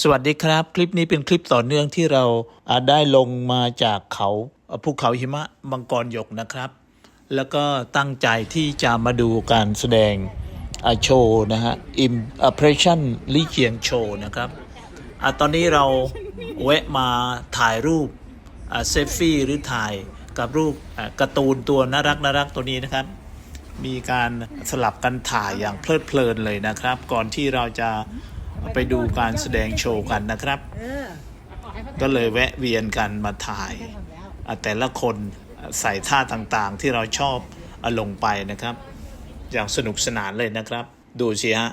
สวัสดีครับ คลิปนี้เป็นคลิปต่อเนื่องที่เราได้ลงมาจากเขาภูเขาหิมะมังกรหยกนะครับ แล้วก็ตั้งใจที่จะมาดูการแสดงโชว์นะฮะ Impression ลิเจียงโชว์นะครับอตอนนี้เราแวะมาถ่ายรูปเซฟฟี่หรือถ่ายกับรูปการ์ตูนตัวน่ารักน่ารักตัวนี้นะครับ มีการสลับกันถ่ายอย่างเพลิดเพลินเลยนะครับ ก่อนที่เราจะ ไปดูการแสดงโชว์กันนะครับ ก็เลยแวะเวียนกันมาถ่ายอะแต่ละคนใส่ท่าต่างๆ ที่เราชอบเอาลงไปนะครับ อย่างสนุกสนานเลยนะครับ ดูสิฮะ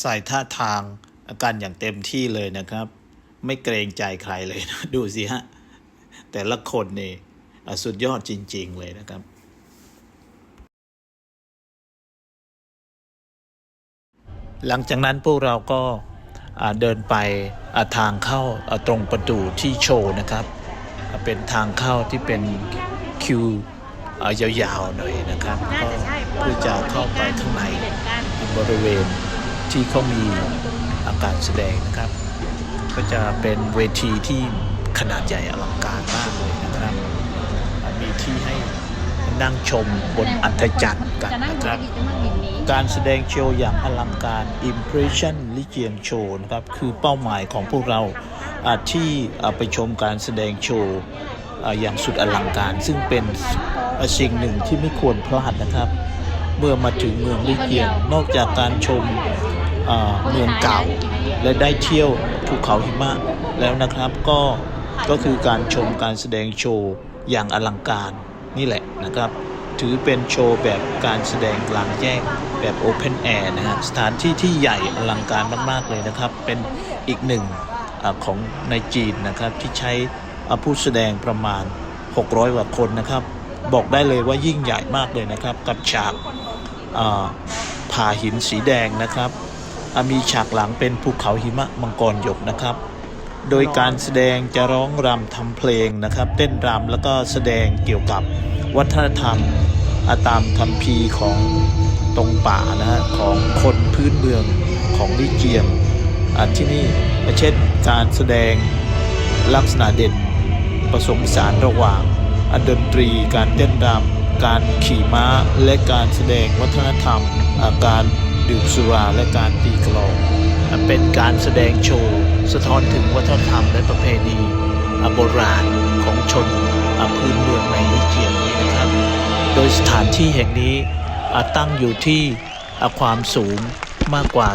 ใส่ท่าทางกันอย่างเต็มที่เลยนะครับ ไม่เกรงใจใครเลยนะดูสิฮะแต่ละคนนี่อะสุดยอดจริง ๆ เลยนะครับ หลังจากนั้นพวกเราก็เดินไปทางเข้าตรงประตูที่โชว์นะครับ เป็นทางเข้าที่เป็นคิวยาวๆหน่อยนะครับก็เพื่อจะเข้าไปข้างในบริเวณที่เขามีอาการแสดงนะครับ ก็จะเป็นเวทีที่ขนาดใหญ่อลังการมากเลยนะครับ มีที่ให้นั่งชมบนอัธจันทร์กันนะครับ การแสดงโชว์อย่างอลังการ Impression ลิเจียงโชว์นะครับ คือเป้าหมายของพวกเราที่ไปชมการแสดงโชว์อย่างสุดอลังการ ซึ่งเป็นสิ่งหนึ่งที่ไม่ควรพลาดนะครับ เมื่อมาถึงเมืองลิเจียงนอกจากการชมเมืองเก่า และได้เที่ยวภูเขาหิมะแล้วนะครับก็ก็คือการชมการแสดงโชว์อย่างอลังการนี่แหละนะครับ ถือเป็นโชว์แบบการแสดงกลางแจ้งแบบโอเพนแอร์นะฮะสถานที่ที่ใหญ่อลังการมาก ๆ เลยนะครับ เป็นอีกหนึ่งอของในจีนนะครับ ที่ใช้อาผู้แสดงประมาณ 600กว่าคนนะครับ บอกได้เลยว่ายิ่งใหญ่มากเลยนะครับ กับฉากผ่าหินสีแดงนะครับมีฉากหลังเป็นภูเขาหิมะมังกรหยกนะครับ โดยการแสดงจะร้องรำทำเพลงนะครับ เต้นรำแล้วก็แสดงเกี่ยวกับ วัฒนธรรมอาตามคำพีของตรงป่านะฮะของคนพื้นเมืองของลิเจียงอ่าที่นี่เช่นการแสดงลักษณะเด่นผสมผสานระหว่างอดนตรี การเต้นรำการขี่ม้าและการแสดงวัฒนธรรมอะการดื่มสุราและการตีกลองเป็นการแสดงโชว์ สะท้อนถึงวัฒนธรรมและประเพณีโบราณของชนพื้นเมืองในลิเจียงนี้นะครับโดยสถานที่แห่งนี้ตั้งอยู่ที่ความสูงมากกว่า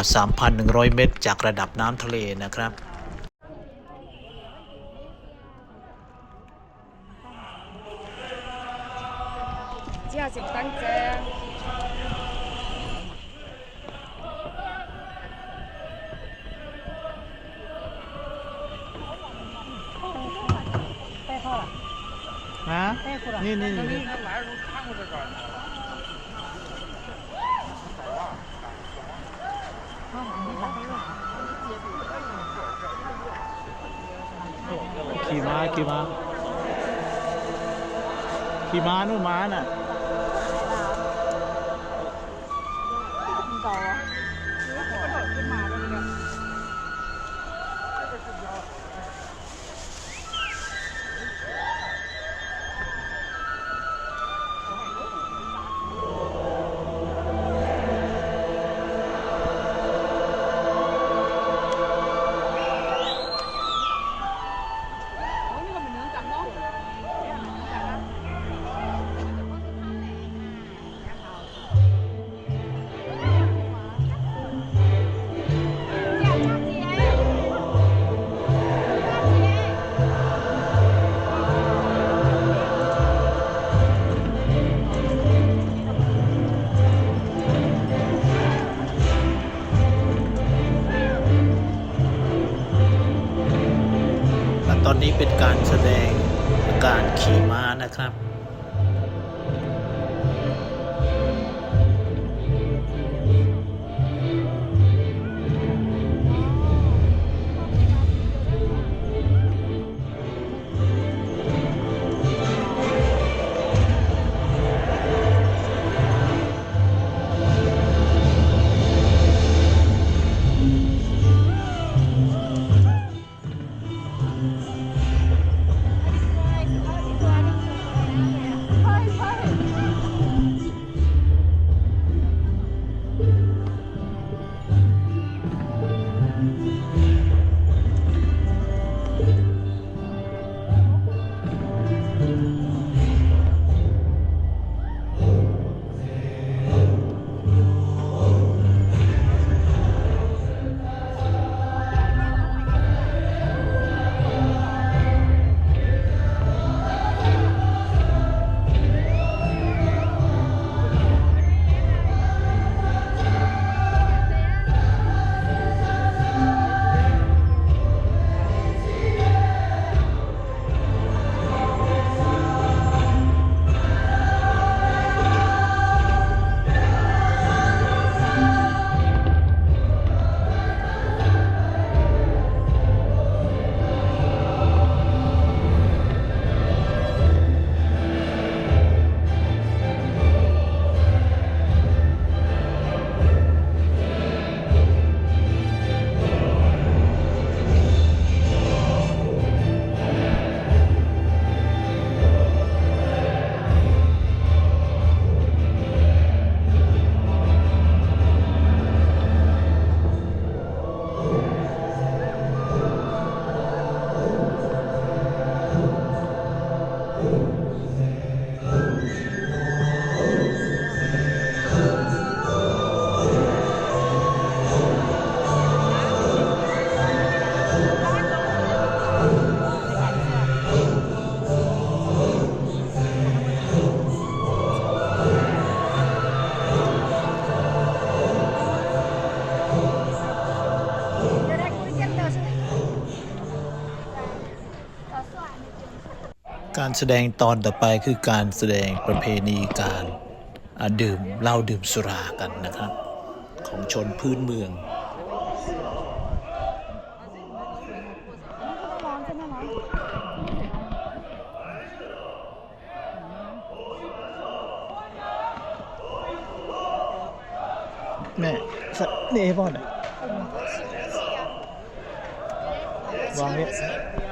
3,100 เมตร จากระดับน้ำทะเลนะครับเจ้าสิบตั้งแจ นี่นี่นี่ขี่ม้าขี่ม้าขี่ม้านู่นม้าน่ะ อนนี้เป็นการแสดงการขี่ม้านะครับ การแสดงตอนต่อไปคือการแสดงประเพณีการดื่มเหล้าดื่มสุรากันนะครับ ของชนพื้นเมืองแม่สักนี่ให้พ่อหน่อยวางนี้喝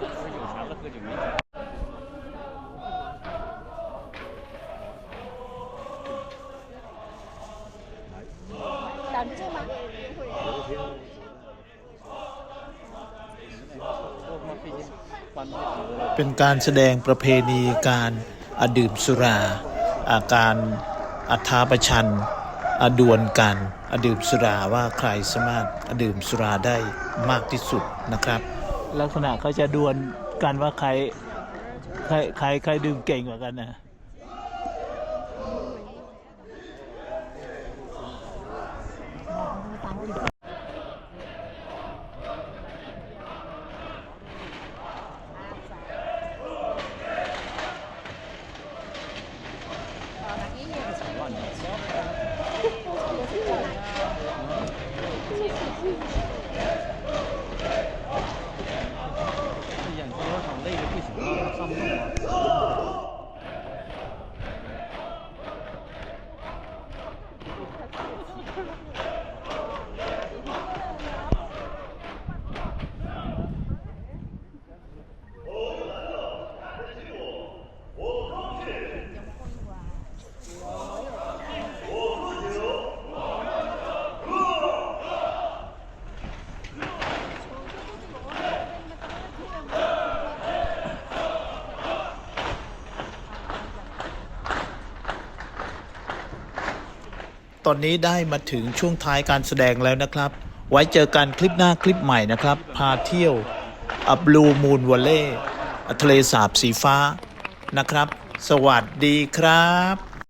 酒，喝酒啥了？喝酒没酒。 等着吗？ เป็นการแสดงประเพณีการอ่ะดื่มสุราอาการอัธาประชันอ่ะดวลกันอ่ะดื่มสุราว่าใครสามารถอ่ะดื่มสุราได้มากที่สุดนะครับ ลักษณะเขาจะดวลกันว่าใครใครใครใครดื่มเก่งกว่ากันนะ อนนี้ได้มาถึงช่วงท้ายการแสดงแล้วนะครับ ไว้เจอกันคลิปหน้าคลิปใหม่นะครับ พาเที่ยวอับลูมูนวอลเล่ทะเลสาบสีฟ้านะครับ สวัสดีครับ